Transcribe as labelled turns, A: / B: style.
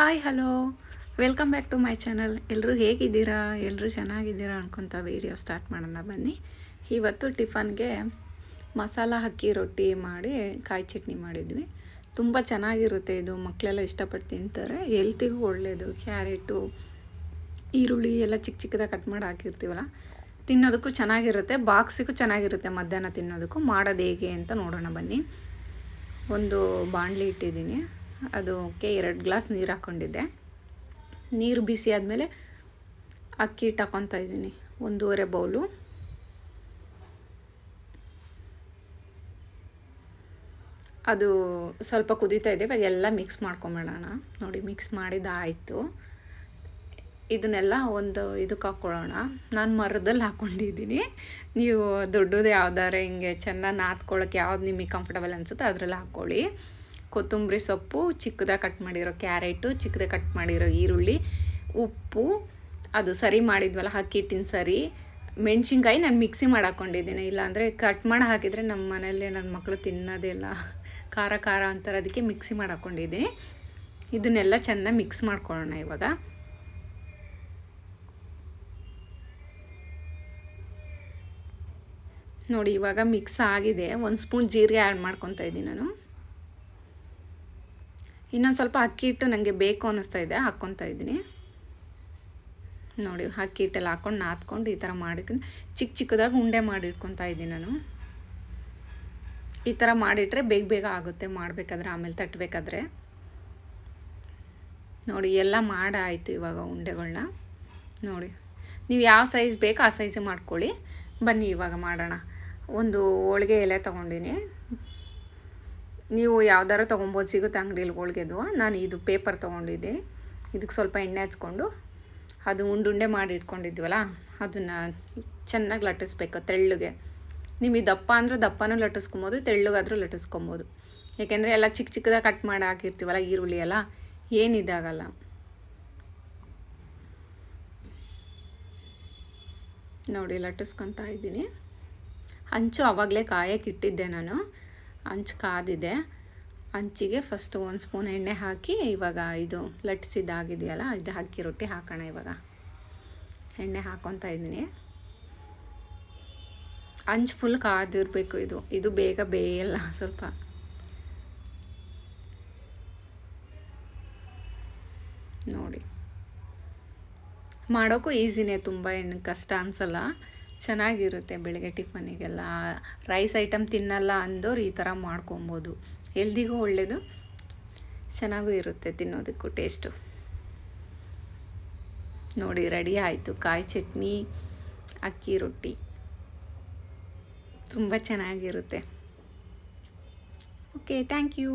A: Hi hello welcome back to my channel ಎಲ್ಲರೂ ಹೇಗಿದ್ದೀರಾ? ಎಲ್ಲರೂ ಚೆನ್ನಾಗಿದ್ದೀರಾ ಅನ್ಕೊತ ವೀಡಿಯೋ ಸ್ಟಾರ್ಟ್ ಮಾಡೋಣ ಬನ್ನಿ. ಇವತ್ತು ಟಿಫನ್ಗೆ ಮಸಾಲ ಅಕ್ಕಿ ರೊಟ್ಟಿ ಮಾಡಿ ಕಾಯಿ ಚಟ್ನಿ ಮಾಡಿದ್ವಿ. ತುಂಬ ಚೆನ್ನಾಗಿರುತ್ತೆ ಇದು. ಮಕ್ಕಳೆಲ್ಲ ಇಷ್ಟಪಟ್ಟು ತಿಂತಾರೆ. ಹೆಲ್ತಿಗೂ ಒಳ್ಳೆಯದು ಕ್ಯಾರೆಟು, ಈರುಳ್ಳಿ ಎಲ್ಲ ಚಿಕ್ಕ ಚಿಕ್ಕದಾಗಿ ಕಟ್ ಮಾಡಿ ಹಾಕಿರ್ತೀವಲ್ಲ, ತಿನ್ನೋದಕ್ಕೂ ಚೆನ್ನಾಗಿರುತ್ತೆ. ಬಾಕ್ಸಿಗೂ ಚೆನ್ನಾಗಿರುತ್ತೆ ಮಧ್ಯಾಹ್ನ ತಿನ್ನೋದಕ್ಕೂ. ಮಾಡೋದು ಹೇಗೆ ಅಂತ ನೋಡೋಣ ಬನ್ನಿ. ಒಂದು ಬಾಣಲಿ ಇಟ್ಟಿದ್ದೀನಿ. ಅದಕ್ಕೆ ಎರಡು ಗ್ಲಾಸ್ ನೀರು ಹಾಕ್ಕೊಂಡಿದ್ದೆ ನೀರು ಬಿಸಿ ಆದಮೇಲೆ ಅಕ್ಕಿ ಹಿಟ್ಟು ಹಾಕೊತಾ ಇದ್ದೀನಿ, ಒಂದೂವರೆ ಬೌಲು. ಅದು ಸ್ವಲ್ಪ ಕುದೀತಾ ಇದೆ, ಇವಾಗ ಎಲ್ಲ ಮಿಕ್ಸ್ ಮಾಡ್ಕೊಂಬಿಡೋಣ. ನೋಡಿ ಮಿಕ್ಸ್ ಮಾಡಿದ್ದಾಯಿತು ಇದನ್ನೆಲ್ಲ ಒಂದು ಇದಕ್ಕೆ ಹಾಕ್ಕೊಳ್ಳೋಣ ನಾನು ಮರದಲ್ಲಿ ಹಾಕ್ಕೊಂಡಿದ್ದೀನಿ ನೀವು ದೊಡ್ಡದು ಯಾವ್ದಾರು ಹಿಂಗೆ ಚೆನ್ನಾಗಿ ನಾದ್ಕೊಳ್ಳೋಕೆ ಯಾವ್ದು ನಿಮಗೆ ಕಂಫರ್ಟಬಲ್ ಅನಿಸುತ್ತೆ ಅದರಲ್ಲಿ ಹಾಕ್ಕೊಳ್ಳಿ ಕೊತ್ತಂಬರಿ ಸೊಪ್ಪು ಚಿಕ್ಕದಾಗಿ ಕಟ್ ಮಾಡಿರೋ ಕ್ಯಾರೆಟು ಚಿಕ್ಕದಾಗಿ ಕಟ್ ಮಾಡಿರೋ ಈರುಳ್ಳಿ, ಉಪ್ಪು. ಅದು ಸರಿ ಮಾಡಿದ್ವಲ್ಲ, ಹಾಕಿಟ್ಟಿನ ಸರಿ. ಮೆಣ್ಸಿನ್ಕಾಯಿ ನಾನು ಮಿಕ್ಸಿ ಮಾಡಿ ಹಾಕ್ಕೊಂಡಿದ್ದೀನಿ ಇಲ್ಲಾಂದರೆ ಕಟ್ ಮಾಡಿ ಹಾಕಿದರೆ ನಮ್ಮ ಮನೇಲಿ ನನ್ನ ಮಕ್ಕಳು ತಿನ್ನೋದಿಲ್ಲ ಖಾರ ಖಾರ ಅಂತಾರೆ ಅದಕ್ಕೆ ಮಿಕ್ಸಿ ಮಾಡಿ ಹಾಕ್ಕೊಂಡಿದ್ದೀನಿ ಇದನ್ನೆಲ್ಲ ಚೆನ್ನಾಗಿ ಮಿಕ್ಸ್ ಮಾಡ್ಕೊಳ್ಳೋಣ ಇವಾಗ. ನೋಡಿ, ಇವಾಗ ಮಿಕ್ಸ್ ಆಗಿದೆ. ಒಂದು ಸ್ಪೂನ್ ಜೀರಿಗೆ ಆ್ಯಡ್ ಮಾಡ್ಕೊತಾ ಇದ್ದೀನಿ ನಾನು. ಇನ್ನೊಂದು ಸ್ವಲ್ಪ ಅಕ್ಕಿ ಹಿಟ್ಟು ನನಗೆ ಬೇಕು ಅನ್ನಿಸ್ತಾ ಇದೆ ಹಾಕ್ಕೊತಾ ಇದ್ದೀನಿ. ನೋಡಿ, ಅಕ್ಕಿ ಹಿಟ್ಟೆಲ್ಲ ಹಾಕ್ಕೊಂಡು ನಾದ್ಕೊಂಡು ಈ ಥರ ಮಾಡಿದ್ದೀನಿ ಚಿಕ್ಕ ಚಿಕ್ಕದಾಗಿ ಉಂಡೆ ಮಾಡಿ ಮಾಡಿಟ್ಕೊತಾ ಇದ್ದೀನಿ ನಾನು. ಈ ಥರ ಮಾಡಿಟ್ರೆ ಬೇಗ ಬೇಗ ಆಗುತ್ತೆ, ಮಾಡಬೇಕಾದ್ರೆ ಆಮೇಲೆ ತಟ್ಟಬೇಕಾದ್ರೆ. ನೋಡಿ, ಎಲ್ಲ ಮಾಡಾಯಿತು ಇವಾಗ ಉಂಡೆಗಳನ್ನ ನೋಡಿ, ನೀವು ಯಾವ ಸೈಜ್ ಬೇಕು ಆ ಸೈಜ್ ಮಾಡ್ಕೊಳ್ಳಿ. ಬನ್ನಿ ಇವಾಗ ಮಾಡೋಣ. ಒಂದು ಹೋಳಿಗೆ ಎಲೆ ತೊಗೊಂಡಿನಿ. ನೀವು ಯಾವ್ದಾರು ತೊಗೊಬೋದು, ಸಿಗುತ್ತೆ ಅಂಗಡಿಯಲ್ಲಿ ಹೋಳಿಗೆದು ನಾನು ಇದು ಪೇಪರ್ ತೊಗೊಂಡಿದ್ದೆ. ಇದಕ್ಕೆ ಸ್ವಲ್ಪ ಎಣ್ಣೆ ಹಚ್ಕೊಂಡು ಅದು ಉಂಡುಂಡೆ ಮಾಡಿ ಇಟ್ಕೊಂಡಿದ್ವಲ್ಲ ಅದನ್ನು ಚೆನ್ನಾಗಿ ಲಟ್ಟಿಸ್ಬೇಕು ತೆಳ್ಳಗೆ. ನಿಮಗೆ ದಪ್ಪ ಅಂದರೆ ದಪ್ಪನೂ ಲಟ್ಟಿಸ್ಕೊಬೋದು, ತೆಳ್ಳಗಾದರೂ ಲಟ್ಟಿಸ್ಕೊಬೋದು. ಏಕೆಂದರೆ ಎಲ್ಲ ಚಿಕ್ಕ ಚಿಕ್ಕದಾಗಿ ಕಟ್ ಮಾಡಿ ಹಾಕಿರ್ತೀವಲ್ಲ ಈರುಳ್ಳಿ ಎಲ್ಲ, ಏನಿದಾಗಲ್ಲ. ನೋಡಿ, ಲಟ್ಟಿಸ್ಕೊತಾ ಇದ್ದೀನಿ. ಹಂಚು ಆವಾಗಲೇ ಕಾಯಕ್ಕೆ ಇಟ್ಟಿದ್ದೆ ನಾನು. ಹಂಚು ಕಾದಿದೆ. ಹಂಚಿಗೆ ಫಸ್ಟ್ ಒಂದು ಸ್ಪೂನ್ ಎಣ್ಣೆ ಹಾಕಿ ಇವಾಗ ಇದು ಲಟ್ಸಿದ್ದಾಗಿದೆಯಲ್ಲ ಇದು ಹಾಕಿ ರೊಟ್ಟಿ ಹಾಕೋಣ ಇವಾಗ. ಎಣ್ಣೆ ಹಾಕೊತಾ ಇದ್ದೀನಿ. ಹಂಚು ಫುಲ್ ಕಾದಿರಬೇಕು ಇದು. ಇದು ಬೇಗ ಬೇಯಲ್ಲ ಸ್ವಲ್ಪ. ನೋಡಿ. ಮಾಡೋಕ್ಕೂ ಈಸಿನೇ ತುಂಬ ಏನು ಕಷ್ಟ ಅನಿಸಲ್ಲ. ಚೆನ್ನಾಗಿರುತ್ತೆ ಬೆಳಗ್ಗೆ ಟಿಫನಿಗೆಲ್ಲ. ರೈಸ್ ಐಟಮ್ ತಿನ್ನಲ್ಲ ಅಂದೋರು ಈ ಥರ ಮಾಡ್ಕೊಬೋದು. ಹೆಲ್ದಿಗೂ ಒಳ್ಳೆಯದು ಚೆನ್ನಾಗೂ ಇರುತ್ತೆ ತಿನ್ನೋದಕ್ಕೂ ಟೇಸ್ಟು. ನೋಡಿ, ರೆಡಿ ಆಯಿತು. ಕಾಯಿ ಚಟ್ನಿ, ಅಕ್ಕಿ ರೊಟ್ಟಿ. ತುಂಬ ಚೆನ್ನಾಗಿರುತ್ತೆ. Okay, thank you.